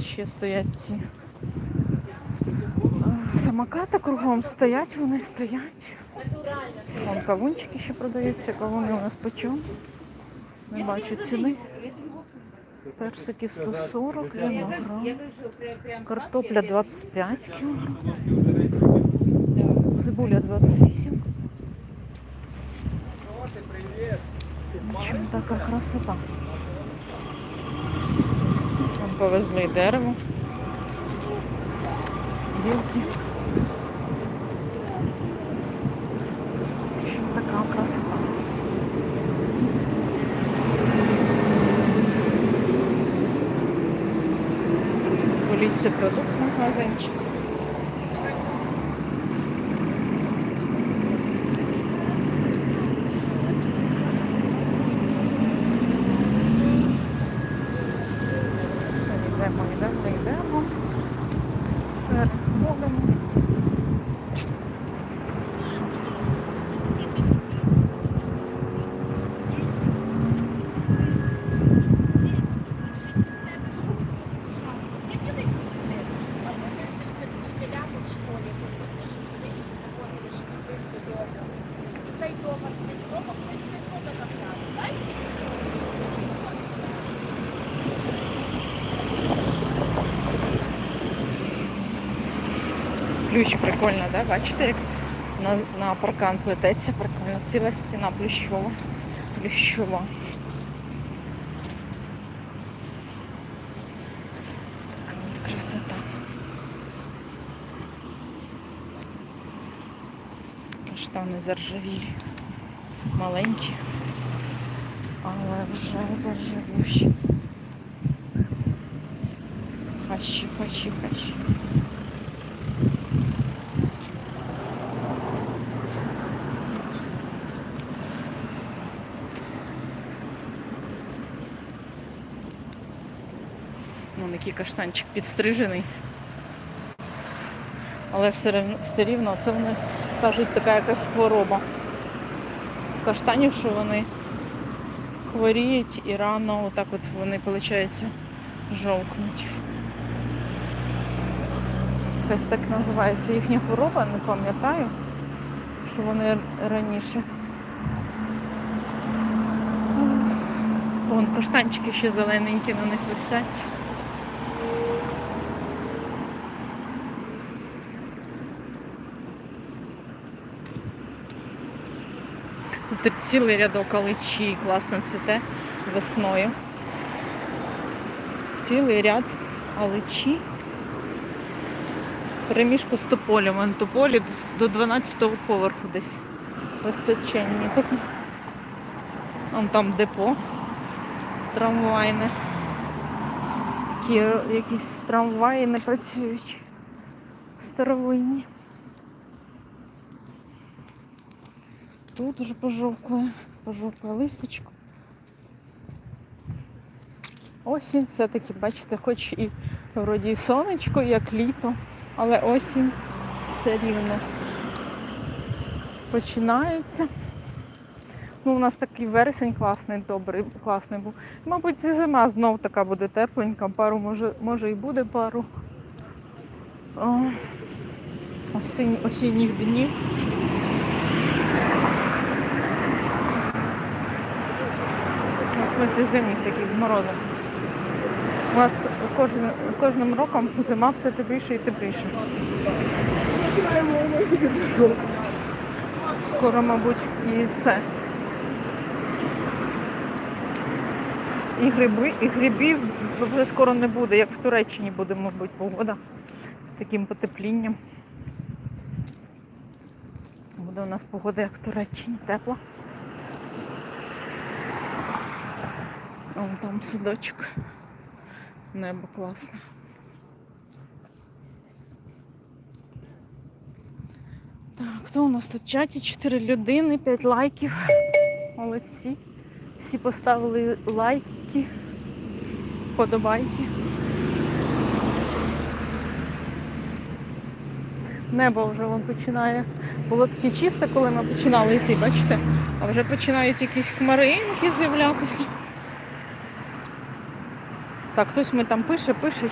Ще стоять ці. Самокати кругом стоять, вони стоять. Вон кавунчики ще продаються, кавуни у нас почем. Не бачу ціни. Персики 140, виноград. Картопля 25 кг. Цибуля 28. В общем, така красота. Повезли дерево. Білки. Така красота. Полісся продукт магазинчик. Ключ прикольно, да? Бачите, як на, на паркан плететься прикольно. Ціла стіна плющова. Плющова. Така от красота. Каштани заржавілі. Маленькі. Але вже заржавівші. Хащі, хащі, хащі. Вон який каштанчик підстрижений. Але все рівно, все рівно це вони кажуть така якась хвороба. Каштанів, що вони хворіють і рано отак от вони, виходить, жовкнуть. Якась так називається їхня хвороба, не пам'ятаю, що вони раніше. Вон каштанчики ще зелененькі на них висять. Тут цілий рядок аличі класно цвіте весною. Цілий ряд аличі. Перемішку з тополем. Вон тополі до 12-го поверху десь. Височенні такі. Вон там депо трамвайне. Такі якісь трамваї не працюють. Старовинні. Тут уже пожовкле, пожовкле листочко. Осінь все-таки, бачите, хоч і вроді сонечко, як літо, але осінь все рівно починається. Ну, у нас такий вересень класний, добрий, класний був. Мабуть, і зима знов така буде тепленька, пару може, може і буде пару осінь, осінніх днів. В смысле зимніх таких з. У нас кожен, кожним роком зима все тепліше і тепліше. Скоро, мабуть, і це. І гриби, і грибів вже скоро не буде, як в Туреччині буде, мабуть, погода з таким потеплінням. Буде у нас погода, як в Туреччині, тепла. Вон там садочок. Небо класне. Так, хто у нас тут в чаті? 4 людини, 5 лайків. Молодці. Всі поставили лайки, вподобайки. Небо вже вон починає. Було таке чисте, коли ми починали йти, бачите? А вже починають якісь хмаринки з'являтися. Так, хтось ми там пише, пише.